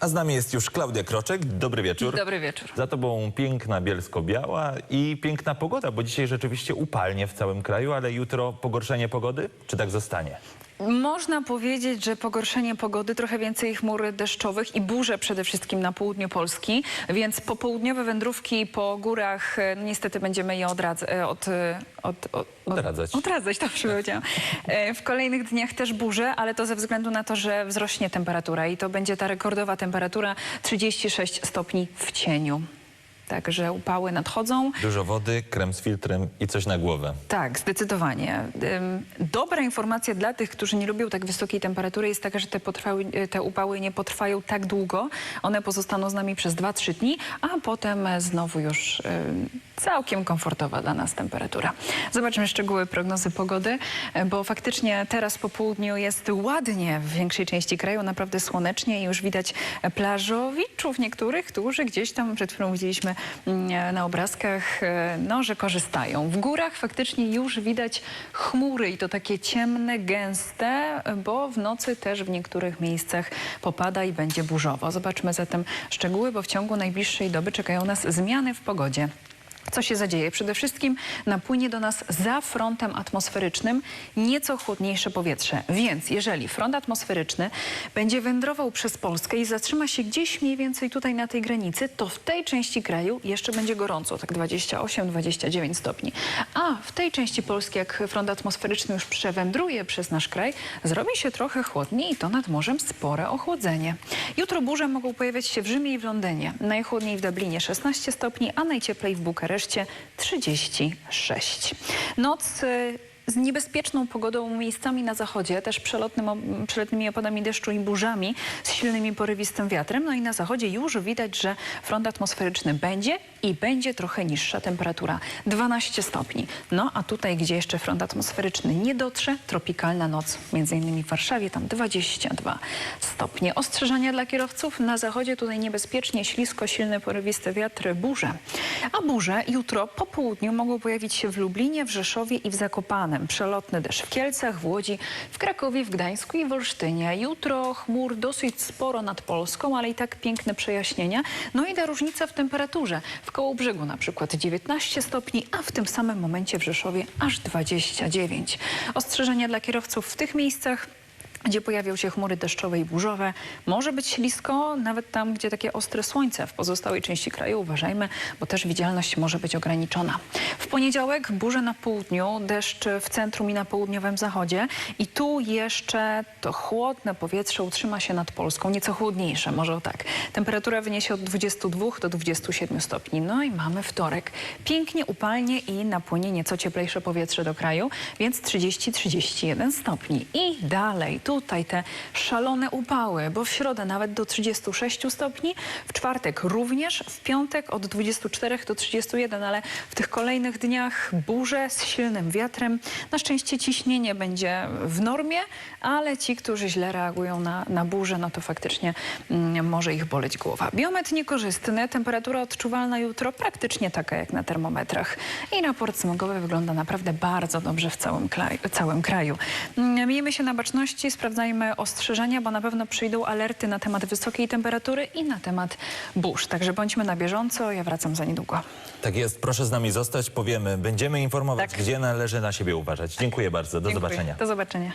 A z nami jest już Klaudia Kroczek. Dobry wieczór. Dobry wieczór. Za tobą piękna Bielsko-Biała i piękna pogoda, bo dzisiaj rzeczywiście upalnie w całym kraju, ale jutro pogorszenie pogody? Czy tak zostanie? Można powiedzieć, że pogorszenie pogody, trochę więcej chmur deszczowych i burze przede wszystkim na południu Polski, więc popołudniowe wędrówki po górach no niestety będziemy je odradz- e, od, e, od, od, od, Odradzać. Odradzać, dobrze powiedziałam. E, W kolejnych dniach też burze, ale to ze względu na to, że wzrośnie temperatura i to będzie ta rekordowa temperatura 36 stopni w cieniu. Także upały nadchodzą. Dużo wody, krem z filtrem i coś na głowę. Tak, zdecydowanie. Dobra informacja dla tych, którzy nie lubią tak wysokiej temperatury jest taka, że te, potrwały, e, te upały nie potrwają tak długo. One pozostaną z nami przez 2-3 dni, a potem znowu już całkiem komfortowa dla nas temperatura. Zobaczmy szczegóły prognozy pogody, e, bo faktycznie teraz po południu jest ładnie w większej części kraju, naprawdę słonecznie i już widać e, plażowiczów niektórych, którzy gdzieś tam przed chwilą widzieliśmy mm, na obrazkach, e, no, że korzystają. W górach faktycznie już widać chmury i to takie ciemne, gęste, bo w nocy też w niektórych miejscach popada i będzie burzowo. Zobaczmy zatem szczegóły, bo w ciągu najbliższej doby czekają nas zmiany w pogodzie. Co się zadzieje? Przede wszystkim napłynie do nas za frontem atmosferycznym nieco chłodniejsze powietrze. Więc jeżeli front atmosferyczny będzie wędrował przez Polskę i zatrzyma się gdzieś mniej więcej tutaj na tej granicy, to w tej części kraju jeszcze będzie gorąco, tak 28-29 stopni. A w tej części Polski, jak front atmosferyczny już przewędruje przez nasz kraj, zrobi się trochę chłodniej i to nad morzem spore ochłodzenie. Jutro burze mogą pojawiać się w Rzymie i w Londynie. Najchłodniej w Dublinie 16 stopni, a najcieplej w Bukareszcie 36. Noc y, z niebezpieczną pogodą miejscami na zachodzie, też przelotnym, przelotnymi opadami deszczu i burzami z silnymi porywistym wiatrem. No i na zachodzie już widać, że front atmosferyczny będzie i będzie trochę niższa temperatura 12 stopni. No a tutaj, gdzie jeszcze front atmosferyczny nie dotrze, tropikalna noc, między innymi w Warszawie, tam 22 stopnie. Ostrzeżenia dla kierowców na zachodzie tutaj niebezpiecznie, ślisko, silny porywisty wiatr, burze. A burze jutro po południu mogą pojawić się w Lublinie, w Rzeszowie i w Zakopanem. Przelotny deszcz w Kielcach, w Łodzi, w Krakowie, w Gdańsku i w Olsztynie. Jutro chmur dosyć sporo nad Polską, ale i tak piękne przejaśnienia. No i ta różnica w temperaturze. W Kołobrzegu na przykład 19 stopni, a w tym samym momencie w Rzeszowie aż 29. Ostrzeżenia dla kierowców w tych miejscach gdzie pojawią się chmury deszczowe i burzowe. Może być ślisko, nawet tam, gdzie takie ostre słońce. W pozostałej części kraju uważajmy, bo też widzialność może być ograniczona. W poniedziałek burze na południu, deszcz w centrum i na południowym zachodzie. I tu jeszcze to chłodne powietrze utrzyma się nad Polską, nieco chłodniejsze, może o tak. Temperatura wyniesie od 22 do 27 stopni. No i mamy wtorek. Pięknie, upalnie i napłynie nieco cieplejsze powietrze do kraju, więc 30-31 stopni. I dalej, tutaj te szalone upały, bo w środę nawet do 36 stopni, w czwartek również, w piątek od 24 do 31, ale w tych kolejnych dniach burze z silnym wiatrem. Na szczęście ciśnienie będzie w normie, ale ci, którzy źle reagują na, na burzę, no to faktycznie mm, może ich boleć głowa. Biometr niekorzystny, temperatura odczuwalna jutro praktycznie taka jak na termometrach. I raport smogowy wygląda naprawdę bardzo dobrze w całym, całym kraju. Mm, Miejmy się na baczności, sprawdzajmy ostrzeżenia, bo na pewno przyjdą alerty na temat wysokiej temperatury i na temat burz. Także bądźmy na bieżąco, ja wracam za niedługo. Tak jest, proszę z nami zostać, powiemy, będziemy informować, Tak. gdzie należy na siebie uważać. Dziękuję bardzo, do Dziękuję. zobaczenia. Do zobaczenia.